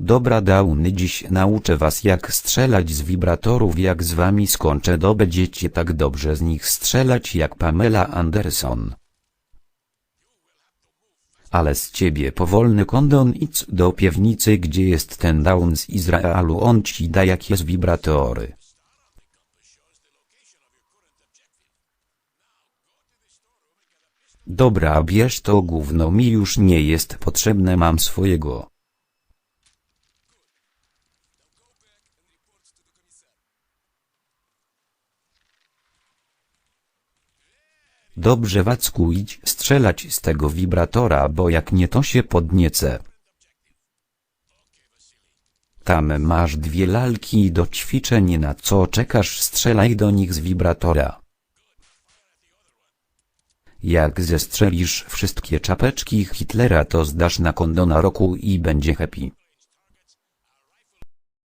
Dobra Downy dziś nauczę was jak strzelać z wibratorów jak z wami skończę to będziecie tak dobrze z nich strzelać jak Pamela Anderson. Ale z ciebie powolny kondon idź do piwnicy gdzie jest ten Down z Izraelu on ci da jakie z wibratory. Dobra bierz to gówno mi już nie jest potrzebne mam swojego. Dobrze Wacku idź strzelać z tego wibratora bo jak nie to się podniecę. Tam masz dwie lalki do ćwiczeń na co czekasz strzelaj do nich z wibratora. Jak zestrzelisz wszystkie czapeczki Hitlera to zdasz na kondona roku i będzie happy.